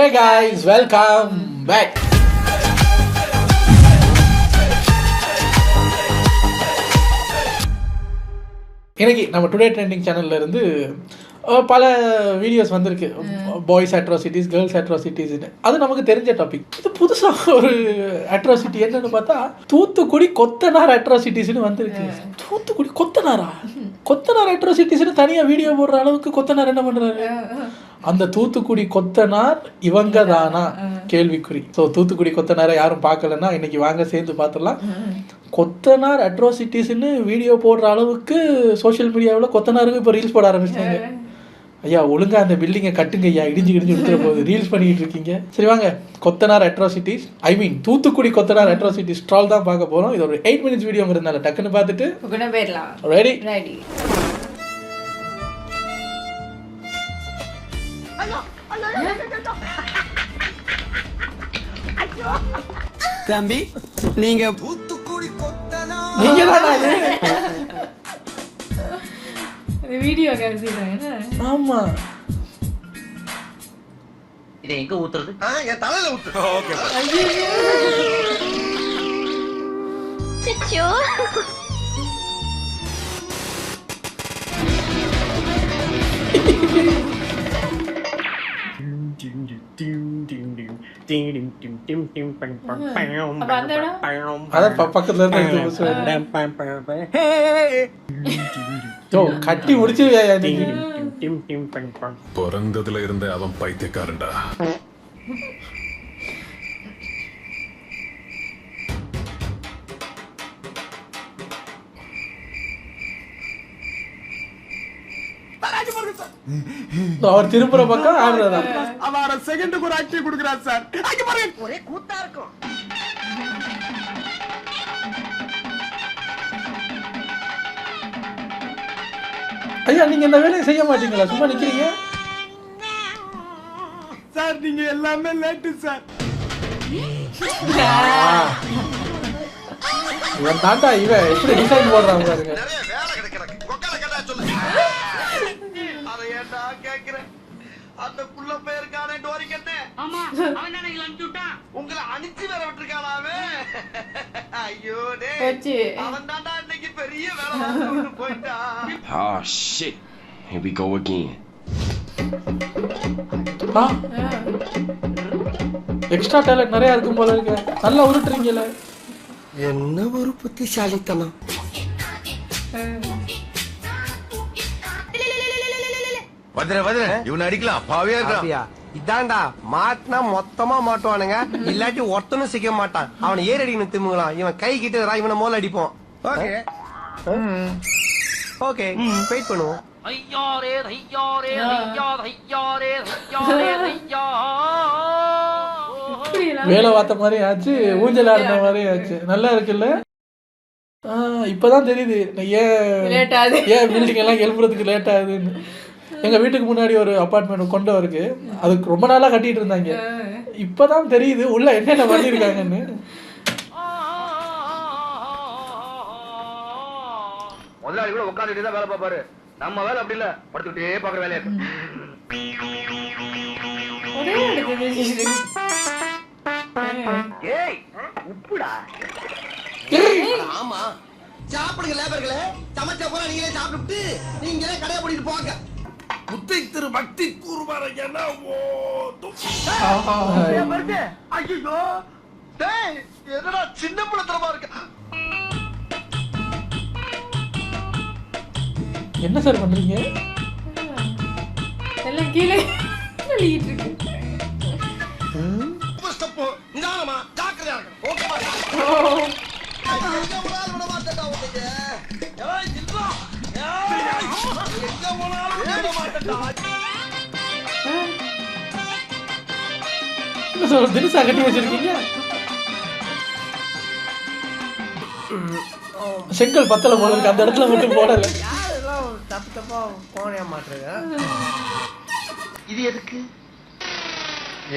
ஹே guys welcome back இன்னைக்கு நம்ம today trending சேனல்ல இருந்து பல வீடியோஸ் வந்திருக்கு. பாய்ஸ் அட்ராசிட்டிஸ் கேர்ள்ஸ் அட்ராசிட்டிஸ்னு அது நமக்கு தெரிஞ்ச டாபிக் இது புதுசாக ஒரு அட்ராசிட்டி என்னன்னு பார்த்தா தூத்துக்குடி கொத்தனார் அட்ராசிட்டிஸ்னு வந்திருக்கு. தூத்துக்குடி கொத்தனாரா? கொத்தனார் அட்ராசிட்டிஸ்னு தனியாக வீடியோ போடுற அளவுக்கு கொத்தனார் என்ன பண்ணுறாரு அந்த தூத்துக்குடி கொத்தனார் இவங்க தானா கேள்விக்குறி. ஸோ தூத்துக்குடி கொத்தனாரை யாரும் பார்க்கலன்னா இன்னைக்கு வாங்க சேர்ந்து பார்த்துடலாம். கொத்தனார் அட்ராசிட்டிஸ்னு வீடியோ போடுற அளவுக்கு சோஷியல் மீடியாவில் கொத்தனாருக்கு இப்போ ரீல்ஸ் போட ஆரம்பிச்சிட்டாங்க. ஐயா ஒழுங்கா அந்த பில்டிங்கை கட்டுங்க ஐயா. இடிஞ்சு இடிஞ்சு எடுத்துற போகுது. ரீல்ஸ் பண்ணிட்டு இருக்கீங்க. சரி வாங்க. கொத்தனார் அட்ராசிட்டிஸ் ஐ மீன் தூத்துக்குடி கொத்தனார் அட்ராசிட்டிஸ் ஸ்டால் தான் பார்க்க போகிறோம் இது ஒரு எயிட் மினிட்ஸ் வீடியோங்கிறதுனால டக்குன்னு பார்த்துட்டு ரெடி ரெடி தம்பி நீங்க நீங்க வீடியோ ஆமா. இதை எங்க ஊத்துறது? இடம்? அதான் ப- பக்கத்துல இருந்து கட்டி முடிச்சு பிறந்ததுல இருந்தே அவன் பைத்தியக்காரன்டா. அவர் திரும்புற பக்கம் ஆடுறதா அவர செகண்டுக்கு ஒரு ஆக்டிவ் கொடுக்குறாரு சார் அங்க பாருங்க. ஒரே கூத்தா இருக்கும். ஐயா நீங்க இந்த வேலையை செய்ய மாட்டீங்களா? சும்மா நிக்கிறீங்க? சார் நீங்க எல்லாமே லேட்டு சார் இவன் தாண்டா இவன். எப்படி டிசைன் போடுறான் பாருங்க. அந்த குள்ள பேருக்கானே டோரி கண்ணே ஆமா அவன் தானே அனுப்பிச்சு விட்டான்? உங்களை அனுப்பிச்சு வேற விட்டுருக்கானா அவன்? ஐயோ டேய். போச்சு. அவன் தாண்டா இன்னைக்கு பெரிய வேலை போயிட்டான் Oh shit. Here we go again. Extra talent நிறைய இருக்கும் போல இருக்கு. நல்லா உருட்டுறீங்கல்ல என்ன ஒரு புத்திசாலித்தனம். வந்துரு வந்துரு. இவனை அடிக்கலாம். பாவியா இருக்கான். இதான்டா. மாட்டினா மொத்தமா மாட்டுவானுங்க. இல்லாட்டி ஒருத்தனும் சிக்க மாட்டான். அவனை ஏறி அடிக்கணும் திரும்பலாம் இவன் கை கிட்ட இவனை முதல்ல அடிப்போம். ஓகே. ஓகே. வெயிட் பண்ணுவோம். ஐயாரே ஐயாரே ஐயா ஐயாரே ஐயாரே ஐயா. இப்படியெல்லாம் வேலை பார்த்த மாதிரி ஆச்சு ஊஞ்சல் ஆடின மாதிரி ஆச்சு. நல்லா இருக்குல்ல? இப்பதான் தெரியுது நான் ஏன். ஏன் பில்டிங் எல்லாம் எழுப்புறதுக்கு லேட் ஆகுதுன்னு. எங்க வீட்டுக்கு முன்னாடி ஒரு அபார்ட்மெண்ட் கொண்டு இருக்கு அதுக்கு ரொம்ப நாளா கட்டிட்டு இருந்தாங்க இப்பதான் தெரியுது உள்ள என்னென்ன பண்ணிருக்காங்கன்னு முதலாளி கூட உட்காந்துட்டு தான் வேலை பார்ப்பாரு நம்ம வேலை அப்படி இல்ல படுத்துக்கிட்டே பாக்குற வேலையா ஏய் உப்புடா ஆமா சாப்பிடுங்க லேபர்களே சமைச்ச போல நீங்களே சாப்பிட்டு நீங்களே கடையை போட்டு போங்க புத்தை திரு பக்தி கூறுவார ஐயோ டேய் என்னடா சின்ன பிள்ளைத்தனமா இருக்க என்ன சார் பண்றீங்க? எல்லாம் கீழே தள்ளிட்டு இருக்கு. ஸ்டெப் நிதானமா ஜாக்கிரதையா இருக்கணும் ஓகேவா எங்க போனாலும் விட மாட்டேன்டா சார் தினசா கட்டி வச்சிருக்கீங்க? செங்கல் பத்தல போல இருக்கு அந்த இடத்துல மட்டும் போடல. தப்பு தப்பா போனே மாட்டுறேங்க இது எதுக்கு?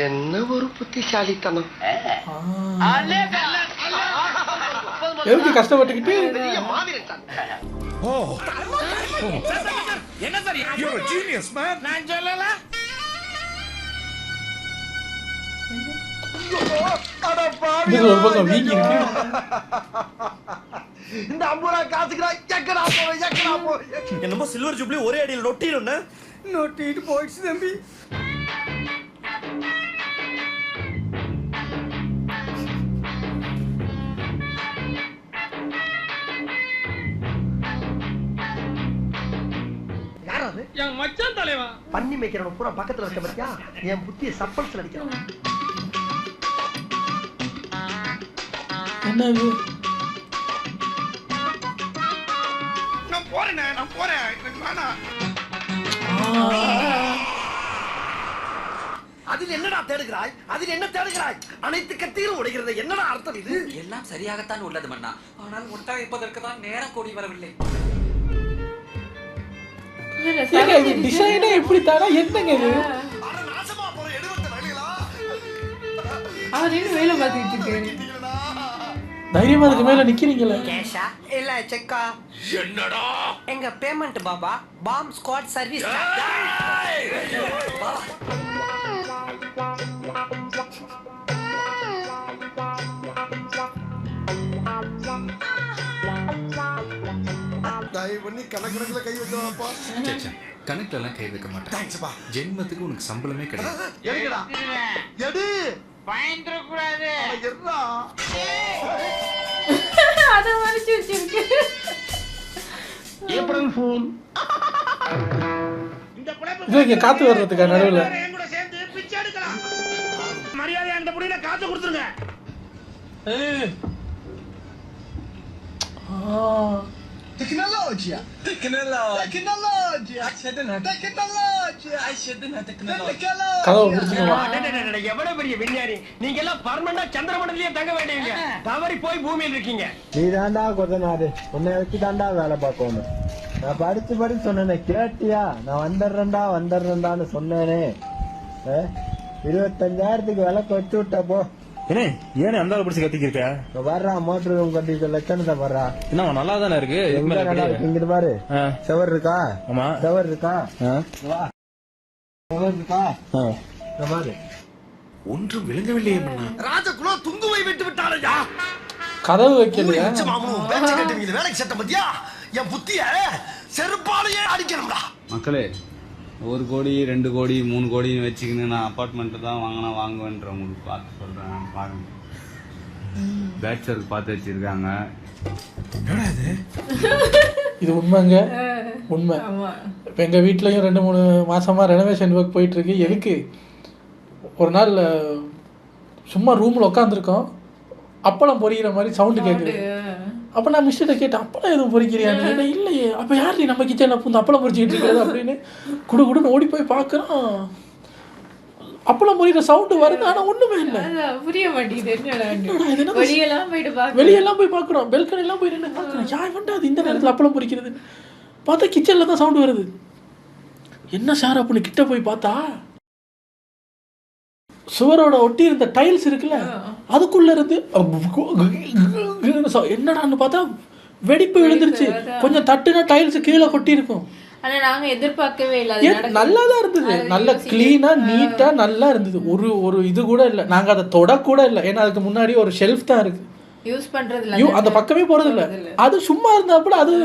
என்ன ஒரு புத்திசாலித்தனம். எதுக்கு கஷ்டப்பட்டுக்கிட்டு? பெரிய என்ன sir you're a genius man. நான் சொல்லல? ஒரு பக்கம் வீக்கிங் இந்த அம்புரா காசுக்குடா எக்கடா போ எக்கடா போ. என்னமோ சில்வர் ஜூப்ளி ஒரே அடியில் நொட்டிடுன்னு நொட்டிட்டு போயிடுச்சு தம்பி. பண்ணி மேய்க்கிறவன் பூரா பக்கத்துல இருக்க பத்தியா? என் புத்திய சப்பல்ஸ்ல அடிக்கிறான். என்ன இது நான் போறேனே நான் போறேன். எனக்கு வேணாம். அதில் என்னடா தேடுகிறாய்? அதில் என்ன தேடுகிறாய்? அனைத்து கத்திகளும் உடைகிறது என்னடா அர்த்தம் இது? எல்லாம் சரியாகத்தான் உள்ளது மன்னா. ஆனால் ஒட்ட வைப்பதற்கு தான் நேரம் கூடி வரவில்லை. ஏங்க இது டிசைனே இப்படி தானா? என்னங்க இது? அவர் என்ன வேலை பார்த்துக்கிட்டு இருக்காரு? தைரியமா அதுக்கு மேல நிக்கிறீங்களே. கேஷா? இல்ல செக்கா. என்னடா? எங்க payment Baba? Bomb squad service தயவு பண்ணி கணக்கணக்குல கை வைக்கலாம்ப்பா. கணக்குல எல்லாம் கை வைக்க மாட்டேன். தேங்க்ஸ்ப்பா ஜென்மத்துக்கு உனக்கு சம்பளமே கிடையாது. எடுடா எடு. பயந்துடக்கூடாது எடுடா. அதை மறைச்சு வச்சிருக்கு. ஏப்ரல் ஃபூல் இந்த இங்க காத்து வர்றதுக்கா நடுவுல. என் கூட சேர்ந்து பிச்சை எடுக்கலாம். மரியாதை அந்த புடியில காத்து கொடுத்துருங்க. ஆ. Tecnologia. Tecnologia. Tecnologia. Tecnologia. கதவை பிடிச்சிக்குமா எவ்வளவு பெரிய விஞ்ஞானி? நீங்க எல்லாம் பர்மனண்டா சந்திரமண்டலத்திலேயே தங்க வேண்டியவங்க. தவறி போய் பூமியில் இருக்கீங்க. நீ தாண்டா உன்னை வச்சு தாண்டா வேலை பார்க்கணும். நான் படிச்சு படிச்சு சொன்னேனே கேட்டியா? நான் வந்துடுறேன்டா வந்துடுறேன்டான்னு சொன்னேனே. ஆ? இருபத்தஞ்சாயிரத்துக்கு விளக்கு வச்சு விட்ட போ ஏனே அந்த பிடிச்சி கத்திக்கிருக்க? இப்ப வர்றா மோட்டர் ரூம் லட்சணத்தை வர்றா. என்ன நல்லா தானே இருக்கு இங்கிட்டு பாரு. செவர் இருக்கா? ஆமா. செவர் இருக்கா? செவர் இருக்கா? பாரு. ஒன்றும் விளங்கவில்லையே ராஜகுலோ துந்துவை விட்டு விட்டாரையா கதவு வைக்கலையா? வேலைக்கு சட்டம் பத்தியா என் புத்திய செருப்பாலேயே அடிக்கணும்டா. மக்களே ஒரு கோடி ரெண்டு கோடி மூணு கோடின்னு வச்சுக்கின்னு நான் அப்பார்ட்மெண்ட் தான் வாங்கினா வாங்குவேன்றவங்களுக்கு பார்த்து சொல்றேன். பாருங்க. பேச்சருக்கு பார்த்து வச்சிருக்காங்க. இது? உண்மைங்க? உண்மை. ஆமா. இப்போ எங்கள் வீட்லேயும் ரெண்டு மூணு மாசமா ரெனோவேஷன் ஒர்க் போயிட்டுருக்கு. எதுக்கு? ஒரு நாள் சும்மா ரூமில் உட்காந்துருக்கோம் அப்பளம் பொரியிற மாதிரி சவுண்டு கேட்குது அப்போ நான் மிஸ்டர்கிட்ட கேட்டேன் அப்பளம் எதுவும் பொரிக்கிறியான்னு கேட்டேன் இல்லையே. அப்போ யார் நீ? நம்ம கிச்சனில் பூந்து அப்பளம் பொரிச்சிக்கிட்டு இருக்கிறது அப்படின்னு குடு குடுன்னு ஓடி போய் பார்க்குறோம் அப்பளம் பொரியிற சவுண்டு வருது ஆனால் ஒன்றுமே இல்லை. புரிய மாட்டேங்குது என்ன வெளியெல்லாம் போயிட்டு வெளியெல்லாம் போய் பார்க்குறோம் பெல்கனிலாம் போய் நின்று பார்க்குறோம் யார் வேண்டா அது? இந்த நேரத்தில் அப்பளம் பொரிக்கிறதுன்னு பார்த்தா கிச்சனில் தான் சவுண்டு வருது. என்ன சார் அப்படின்னு கிட்ட போய் பார்த்தா? சுவரோட ஒட்டி இருந்த டைல்ஸ் இருக்குல்ல அதுக்குள்ள இருந்து என்னடான்னு பார்த்தா வெடிப்பு விழுந்துருச்சு. கொஞ்சம் தட்டுனா டைல்ஸ் கீழே கொட்டி இருக்கும் ஆனா நாங்க எதிர்பார்க்கவே இல்லை. நல்லா தான் இருந்தது. நல்ல க்ளீனா நீட்டா நல்லா இருந்தது. ஒரு ஒரு இது கூட இல்லை. நாங்க அதை தொட கூட இல்லை. ஏன்னா அதுக்கு முன்னாடி ஒரு ஷெல்ஃப் தான் இருக்கு. யூஸ் பண்றது அந்த பக்கமே போறது இல்ல அது சும்மா இருந்தாப்புல அது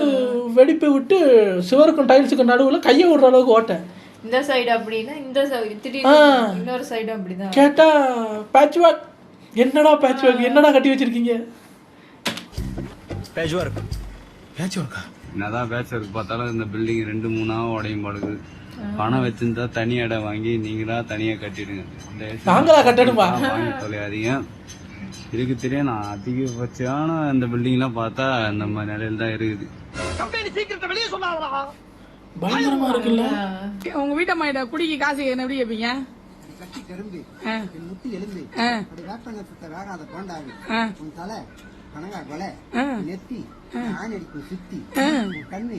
வெடிப்பு விட்டு சுவருக்கும் டைல்ஸுக்கும் நடுவுல கையை விடுற அளவுக்கு ஓட்டேன். இந்த சைடு அப்படின்னா இந்த. இன்னொரு சைடு அப்படிதான். கேட்டா பேட்ச் ஒர்க் என்னடா பேட்ச் ஒர்க் என்னடா கட்டி வச்சிருக்கீங்க? பேஜுவா இருக்கும் பேச்சு ஒர்க்கா என்னதான் பேச்சருக்கு பார்த்தாலும் இந்த பில்டிங் ரெண்டு மூணா உடையும் படுது பணம் வச்சிருந்தா தனி இடம் வாங்கி நீங்களா தனியா கட்டிடுங்க. நாங்களா கட்டணுமா? வாங்கி தொலையாதீங்க. இருக்கு தெரியும் நான் அதிகபட்சமான இந்த பில்டிங்லாம் பார்த்தா மாதிரி நிலையில தான் இருக்குது. பயங்கரமா இருக்குல்ல? உங்க வீட்டம்மாயிட்ட குடிக்கு காசு என்ன எப்படி கேப்பீங்க? கட்டி கரும்பு. முத்தி எலும்பு. அப்படி வேப்பங்க சுத்த வேகாத போண்டாவி. உன் தலை கனகா கொலை. நெத்தி ஆணி அடிக்கும் சுத்தி. கண்ணு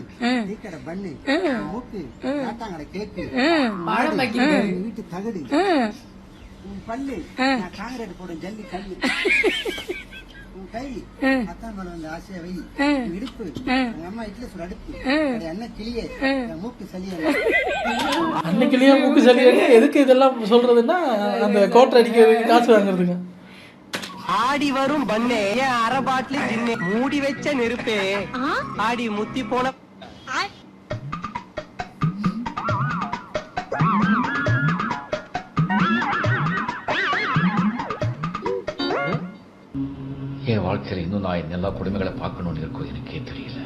தீக்கடை பண்ணு. மூக்கு காட்டாங்கடை கேக்கு. வீட்டு தகடு. உன் பல்லு நான் காங்கிரீட் போடும் ஜல்லி கல்லு. கை. பத்தாம் மணி வந்து ஆசையா வை உன் இடுப்பு. எங்க அம்மா இட்லி சுட அடுப்பு. அது அண்ணன் கிளியே. என் மூக்கு சளியே மூக்கு எதுக்கு இதெல்லாம் சொல்றதுன்னா அந்த கோட்டை அடிக்கிறதுக்கு காசு வாங்குறதுங்க. ஆடி வரும் பண்ணே. ஏன் அரை பாட்டிலு மூடி வச்ச நெருப்பே. ஆடி முத்தி போன என் வாழ்க்கையில இன்னும் நான் இந்த எல்லா கொடுமைகளை பார்க்கணும்னு இருக்கும் எனக்கே தெரியல.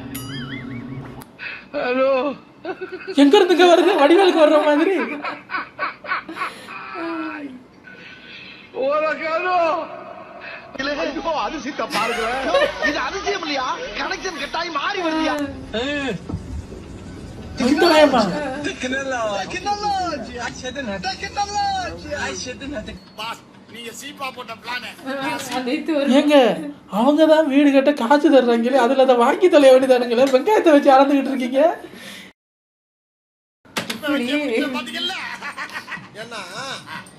எங்க இருந்துங்க வருது? வடிவேலுக்கு வர்ற மாதிரி. அதிசயத்தை பாருங்க இது அதிசயம் இல்லையா? கனெக்ஷன் கட்டாயி மாறி வருதியா? இந்த பயமா நீங்க சீப்பா போட்ட பிளான நேத்து ஒரு ஏங்க அவங்க தான் வீடு கட்ட காசு தர்றாங்களே அதுல அதை வாங்கி தொலைய வேண்டியதானுங்களே வெங்காயத்தை வச்சு அளந்துகிட்டு இருக்கீங்க. ஏன்னா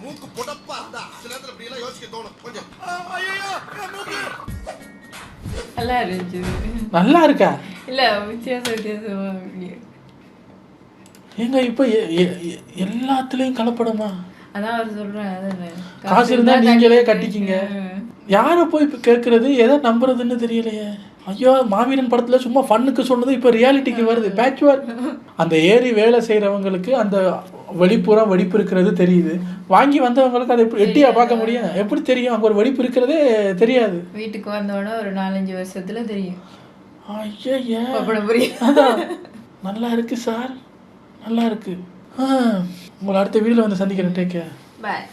மூக்கு புடப்பா இருந்தா சில நேரத்துல இப்படி எல்லாம் யோசிக்க தோணும். கொஞ்சம். ஐயோ மூக்கு. நல்லா இருந்துச்சு. நல்லா இருக்கா? இல்ல வித்தியாச வித்தியாசமா அப்படியே. ஏங்க இப்ப எ- எ- எ- எல்லாத்துலயும் கலப்படமா? அதான் அவர் அதானே காசு இருந்தா நீங்களே கட்டி- கட்டிக்கிங்க. யாரை போய் இப்ப கேட்கறது? எதை நம்புறதுன்னு தெரியலையே. ஐயோ மாவீரன் படத்துல சும்மா ஃபன்னுக்கு சொன்னது இப்ப ரியாலிட்டிக்கு வருது. பேட்ச் அந்த ஏரி வேலை செய்றவங்களுக்கு அந்த வெளிப்புறம் வெடிப்பு இருக்கிறது தெரியுது. வாங்கி வந்தவங்களுக்கு அதை எப்படி எட்டியா பார்க்க முடியும்? எப்படி தெரியும்? அங்க ஒரு வெடிப்பு இருக்கிறதே தெரியாது. வீட்டுக்கு வந்தோடனே ஒரு நாலஞ்சு வருஷத்துல தெரியும். ஐயா நல்லா இருக்கு சார். நல்லா இருக்கு. ஆ, உங்களை அடுத்த வீடியோவில் வந்து சந்திக்கிறேன். Take care bye